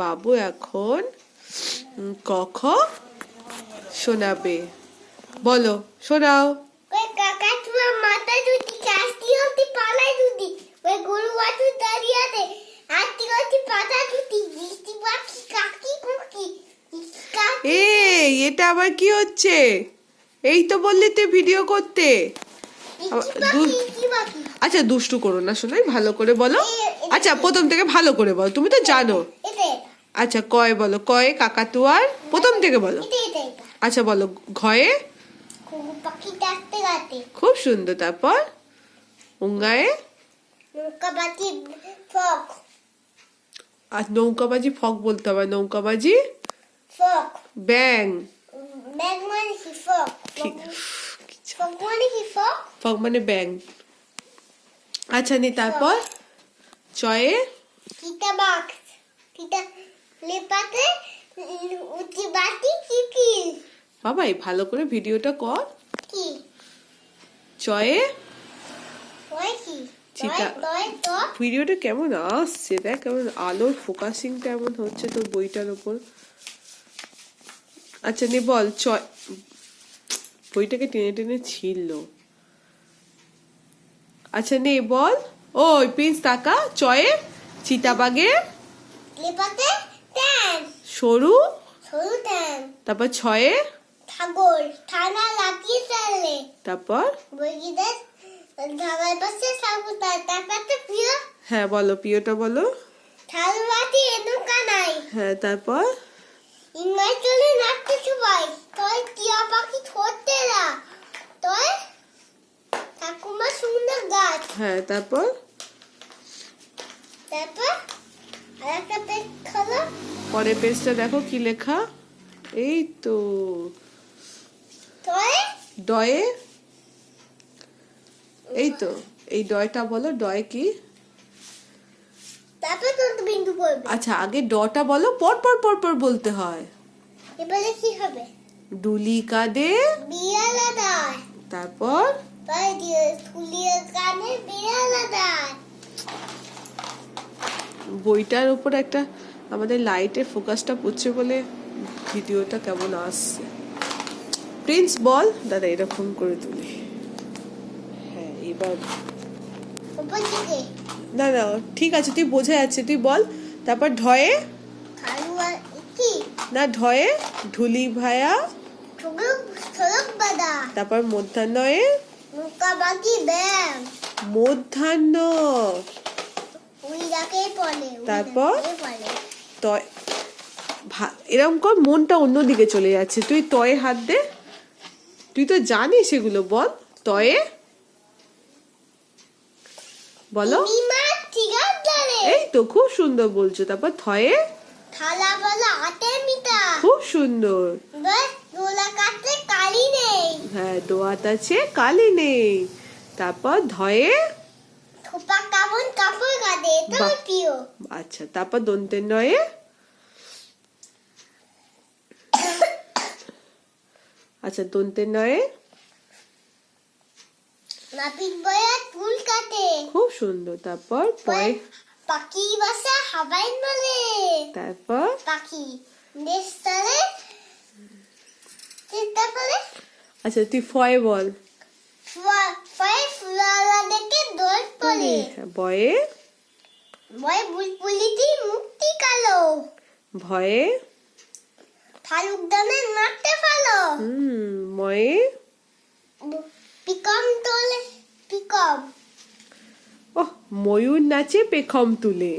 বাবু এখন উম, ক খ শোনাবে। বলো শোনাও। ওই কাকা মাথা দুটি কাস্তি হতে পালাই দুটি ওই গরু বাছুর দাঁড়িয়ে আছে আটটি হতে পাতা দুটি বৃষ্টি পাখি কাকি কুকি এই এটা আবার কি হচ্ছে? এই তো বললি তুই ভিডিও করতে। আচ্ছা দুষ্টু করো না শোনাই ভালো করে বলো। আচ্ছা প্রথম থেকে ভালো করে বলো তুমি তো জানো। আচ্ছা কয় বলো? কয়ে কাকাতুয়ার প্রথম থেকে বলো। আচ্ছা বলো ঘয়ে? খুব সুন্দর। তারপর? উঙ্গায়ে? আর নৌকাবাজি ফক বলতে হবে। নৌকাবাজি? ফক। ব্যাং। মানে ফক? মানে ফক? মানে ব্যাং। আচ্ছা নি তারপর? চয়ে? লেপাতে উঠি বাতি কি কি বাবাই ভালো করে ভিডিওটা কর। কি? চয়ে চিতা। ভিডিওটা কেমন আসছে? দেখ কেমন আলোর ফোকাসিংটা এমন হচ্ছে তোর বইটার উপর আচ্ছা নে বল চয়। বইটাকে টেনে টেনে ছিল আচ্ছা নে বল। ওই প্রিন্স তাকা চয়ে? চিতাবাগে লেপাতে সরু? তারপর ছয়ে? ঠাকুর ঠানা লাতিয়ে চালে। তারপর? ধাবার পাশে হ্যাঁ বলো প্রিয়টা বলো। হ্যাঁ তারপর? ইংরাজ চলে নাচতে সবাই। তোর টিয়া পাখি ধরতে না তোর ঠাকুমা সুন্দর গাছ। হ্যাঁ তারপর আর একটা পেট খালো পরের পেজটা দেখো কি লেখা? এই তো। ডয়ে এই তো। এই ডয়টা বলো ডয় কি? আচ্ছা আগে ডটা বলো পর পর পর পর বলতে হয়। এবারে কি হবে? ডুলি কাঁদে বিয়ালা দায় তারপর কানে দায়। বইটার উপর একটা আমাদের লাইটের ফোকাসটা পড়ছে বলে ভিডিওটা কেমন আসছে? প্রিন্স বল। দাদা এরকম করে তুলি। হ্যাঁ এবার না না ঠিক আছে তুই বোঝা যাচ্ছে। তুই বল। তারপর ঢয়ে না ঢয়ে ঢুলি ভায়া। তারপর মধ্যাহ্নয়ে? মধ্যাহ্ন। তারপর? তয় এরম কর মনটা অন্যদিকে চলে যাচ্ছে। তুই তয়ে হাত দে। তুই তো জানিস এগুলো, বল। তয়ে। বলো। এই তো খুব সুন্দর বলছো। তারপর থয়ে। খুব সুন্দর। হ্যাঁ দোয়াত আছে, কালি নেই। তারপর ধয়ে থোপা কাপড় কাপড় কাটে তো বাহ। আচ্ছা তারপর দন্তের নয়ে? আচ্ছা দন্তের নয়ে? নাপিত বয়া চুল কাটে। খুব সুন্দর তারপর পয়ে পাখি বাসা হাবাই বলে তারপর? পাখি দেশ তলে চিন্তা করে আচ্ছা তুই ফয়ে বল। ফয়ে ফুলালা দেখে দোল পড়ে। হ্যাঁ, বয়ে? বয় বুলবুলিটি মুক্তি কালো। ভয়ে? ফালুক দানে নাচতে ফালো হুম ময়ে পিকম তোলে পিকম। ওহ ময়ূর নাচে পেখম তুলে।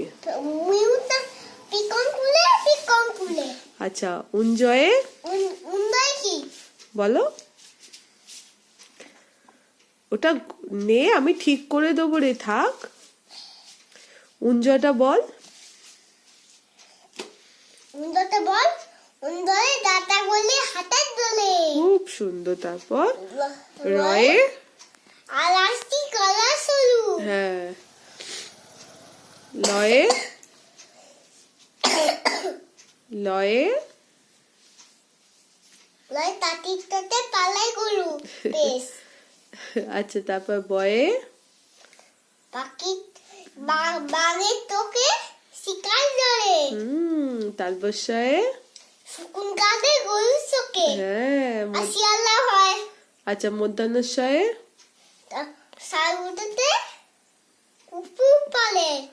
পিকম তুলে পিকম তুলে। আচ্ছা উঞ্জয়ে? উন্নয় কি? বলো। ওটা নে আমি ঠিক করে দেবো রে থাক। উঞ্জয়টা বল। উন্নতে বল। উন্নয় দাতা গলে হাতের দোলে। খুব সুন্দর। তারপর রয়ে আর আসতি কলা সরু। হ্যাঁ। লয়ে লয়ে লয় তাতির তাতে পালাই গরু। বেশ। আচ্ছা তারপর বয়ে পাখি বাঘের তোকে শিকার ধরে। হুম তালবস্যায় শুকুন কাঁদে গরুর চোখে। হ্যাঁ শিয়াল্লা হয়। আচ্ছা উঠেতে কুকুর পালে।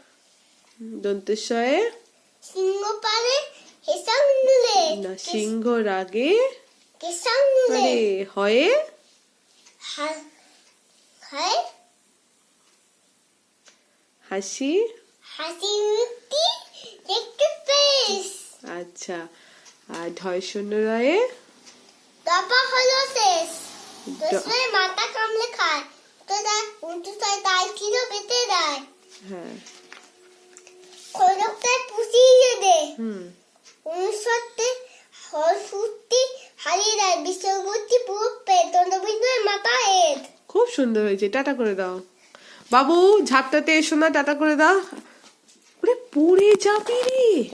সিংহ পালে হেসাং নুলে। না সিংহ রাগে। কেসাং নুলে। হয়ে। হা- হয় হাসি? হাসি মুক্তি দেখতে পেস আচ্ছা আর ঢয় শূন্য রায়ে? দাপা হলো শেষ। দোসরে মাথা কামলে খায়। তো দেয় উল্টো তাই কিলো পেতে দেয়। হ্যাঁ। খৈরকটায় পুষিয়ে দে। হুম। অনুসত্তে হরসুত্তি হারিয়ে দেয় বিশ্বমূর্তি পুরো পেতনবিন্দুর মাথা এদ খুব সুন্দর হয়েছে। টাটা করে দাও। বাবু ঝাপটাতে এসো না টাটা করে দাও। ওরে যাবি রে।